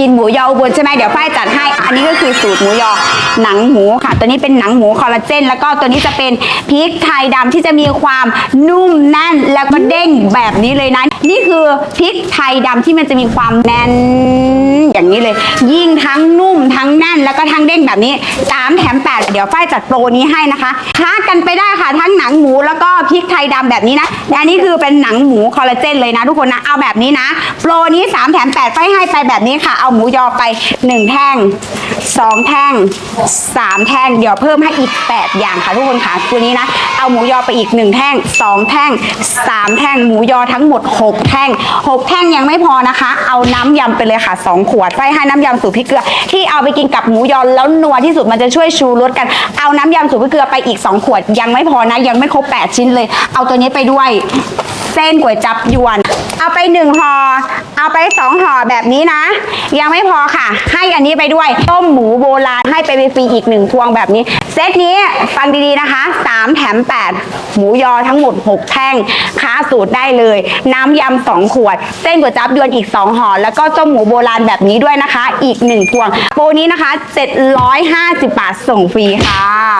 กินหมูยออุบลใช่ไหมเดี๋ยวฝ้ายจัดให้ อันนี้ก็คือสูตรหมูยอหนังหมูค่ะ ตัวนี้เป็นหนังหมูคอลลาเจน แล้วก็ตัวนี้จะเป็นพริกไทยดำที่จะมีความนุ่มแน่นแล้วก็เด้งแบบนี้เลยนะ นี่คือพริกไทยดำที่มันจะมีความแน่น อย่างนี้เลย ยิ่งทั้งนุ่มทั้งแน่นแล้วก็ทั้งเด้งแบบนี้สามแถม8เดี๋ยวฝ้ายจัดโปรนี้ให้นะคะค้ากันไปได้ค่ะทั้งหนังหมูแล้วก็พริกไทยดำแบบนี้นะอันนี้คือเป็นหนังหมูคอลลาเจนเลยนะทุกคนนะเอาแบบนี้นะ โปรนี้3แถม8ฝ้ายให้ไปแบบนี้ค่ะ เอาหมูยอไป1แท่ง 2 แท่ง 3 แท่ง เดี๋ยวเพิ่มให้อีก 8 อย่างค่ะทุกคนค่ะตัวนี้นะ เอาหมูยอไปอีก 1 แท่ง 2 แท่ง 3 แท่ง หมูยอทั้งหมด 6 แท่ง 6 แท่งยังไม่พอนะคะ เอาน้ำยำไปเลยค่ะ 2 ขวดไฟให้น้ำยำสูตรพริกเกลือ ที่เอาไปกินกับหมูยอแล้วนัวที่สุดมันจะช่วยชูรสกัน เอาน้ำยำสูตรพริกเกลือไปอีก 2 ขวดยังไม่พอนะ ยังไม่ครบ 8 ชิ้นเลย เอาตัวนี้ไปด้วย เส้นก๋วยจับยวน เอาไปหนึ่งห่อเอาไปสองห่อแบบนี้นะ ยังไม่พอค่ะ ให้อันนี้ไปด้วยต้มหมูโบราณให้ไปฟรีอีกหนึ่งพวงแบบนี้ เซตนี้ฟังดีๆนะคะ3แถม8หมูยอทั้งหมด6แท่งค้าสูตรได้เลย น้ำยำ2ขวด เส้นก๋วยจับยวนอีก2ห่อแล้วก็ต้มหมูโบราณแบบนี้ด้วยนะคะ อีก1พวงโปรนี้นะคะ 750 บาทส่งฟรีค่ะ